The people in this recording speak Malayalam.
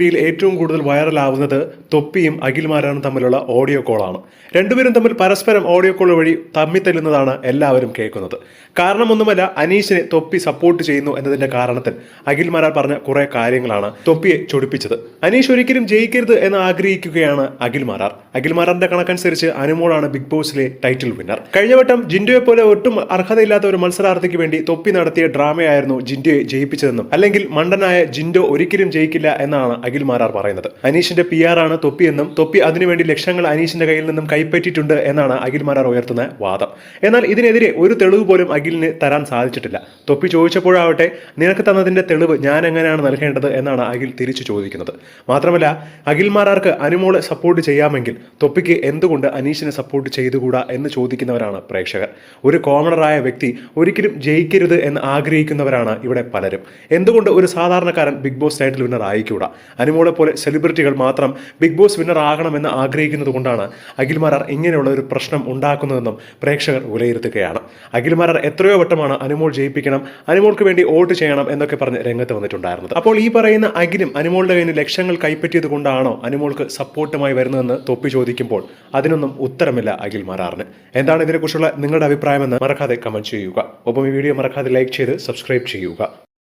ിയിൽ ഏറ്റവും കൂടുതൽ വൈറലാവുന്നത് തൊപ്പിയും അഖിൽമാരാനും തമ്മിലുള്ള ഓഡിയോ കോളാണ്. രണ്ടുപേരും തമ്മിൽ പരസ്പരം ഓഡിയോ കോൾ വഴി തമ്മിത്തല്ലുന്നതാണ് എല്ലാവരും കേൾക്കുന്നത്. കാരണമൊന്നുമല്ല അനീഷിനെ തൊപ്പി സപ്പോർട്ട് ചെയ്യുന്നു എന്നതിന്റെ കാരണത്തിൽ അഖിൽമാരാർ പറഞ്ഞ കുറെ കാര്യങ്ങളാണ് തൊപ്പിയെ ചൊടിപ്പിച്ചത്. അനീഷ് ഒരിക്കലും ജയിക്കരുത് എന്ന് ആഗ്രഹിക്കുകയാണ് അഖിൽമാരാർ. അഖിൽമാരാറിന്റെ കണക്കനുസരിച്ച് അനുമോളാണ് ബിഗ് ബോസിലെ ടൈറ്റിൽ വിന്നർ. കഴിഞ്ഞ വട്ടം ജിൻഡോയെ പോലെ ഒട്ടും അർഹതയില്ലാത്ത ഒരു മത്സരാർത്ഥിക്ക് വേണ്ടി തൊപ്പി നടത്തിയ ഡ്രാമയായിരുന്നു ജിൻഡോയെ ജയിപ്പിച്ചതെന്നും അല്ലെങ്കിൽ മണ്ടനായ ജിൻഡോ ഒരിക്കലും ജയിക്കില്ല എന്നാണ് അഖിൽ മാരാർ പറയുന്നത്. അനീഷിന്റെ പി ആർ ആണ് തൊപ്പി എന്നും തൊപ്പി അതിനുവേണ്ടി ലക്ഷങ്ങൾ അനീഷിന്റെ കയ്യിൽ നിന്നും കൈപ്പറ്റിയിട്ടുണ്ട് എന്നാണ് അഖിൽ മാരാർ ഉയർത്തുന്ന വാദം. എന്നാൽ ഇതിനെതിരെ ഒരു തെളിവ് പോലും അഖിലിന് തരാൻ സാധിച്ചിട്ടില്ല. തൊപ്പി ചോദിച്ചപ്പോഴാവട്ടെ നിനക്ക് തന്നതിന്റെ തെളിവ് ഞാൻ എങ്ങനെയാണ് നൽകേണ്ടത്? എന്നാണ് അഖിൽ തിരിച്ചു ചോദിക്കുന്നത്. മാത്രമല്ല അഖിൽ മാരാർക്ക് അനുമോളെ സപ്പോർട്ട് ചെയ്യാമെങ്കിൽ തൊപ്പിക്ക് എന്തുകൊണ്ട് അനീഷിനെ സപ്പോർട്ട് ചെയ്തുകൂടാ എന്ന് ചോദിക്കുന്നവരാണ് പ്രേക്ഷകർ. ഒരു കോമണറായ വ്യക്തി ഒരിക്കലും ജയിക്കരുത് എന്ന് ആഗ്രഹിക്കുന്നവരാണ് ഇവിടെ പലരും. എന്തുകൊണ്ട് ഒരു സാധാരണക്കാരൻ ബിഗ് ബോസ് ടൈറ്റിൽ വിന്നർ ആയിക്കൂടാ? അനുമോളെ പോലെ സെലിബ്രിറ്റികൾ മാത്രം ബിഗ് ബോസ് വിന്നർ ആകണമെന്ന് ആഗ്രഹിക്കുന്നത് കൊണ്ടാണ് അഖിൽമാരാർ ഇങ്ങനെയുള്ള ഒരു പ്രശ്നം ഉണ്ടാക്കുന്നതെന്നും പ്രേക്ഷകർ വിലയിരുത്തുകയാണ്. അഖിൽമാരാർ എത്രയോ വട്ടമാണ് അനുമോൾ ജയിപ്പിക്കണം അനുമോൾക്ക് വേണ്ടി വോട്ട് ചെയ്യണം എന്നൊക്കെ പറഞ്ഞ് രംഗത്ത് വന്നിട്ടുണ്ടായിരുന്നത്. അപ്പോൾ ഈ പറയുന്ന അഖിലും അനുമോളുടെ കയ്യിൽ ലക്ഷ്യങ്ങൾ കൈപ്പറ്റിയത് കൊണ്ടാണോ അനുമോൾക്ക് സപ്പോർട്ടുമായി വരുന്നതെന്ന് തൊപ്പി ചോദിക്കുമ്പോൾ അതിനൊന്നും ഉത്തരമില്ല അഖിൽ മാരാറിന്. എന്താണ് ഇതിനെക്കുറിച്ചുള്ള നിങ്ങളുടെ അഭിപ്രായമെന്ന് മറക്കാതെ കമന്റ് ചെയ്യുക. ഒപ്പം ഈ വീഡിയോ മറക്കാതെ ലൈക്ക് ചെയ്ത് സബ്സ്ക്രൈബ് ചെയ്യുക.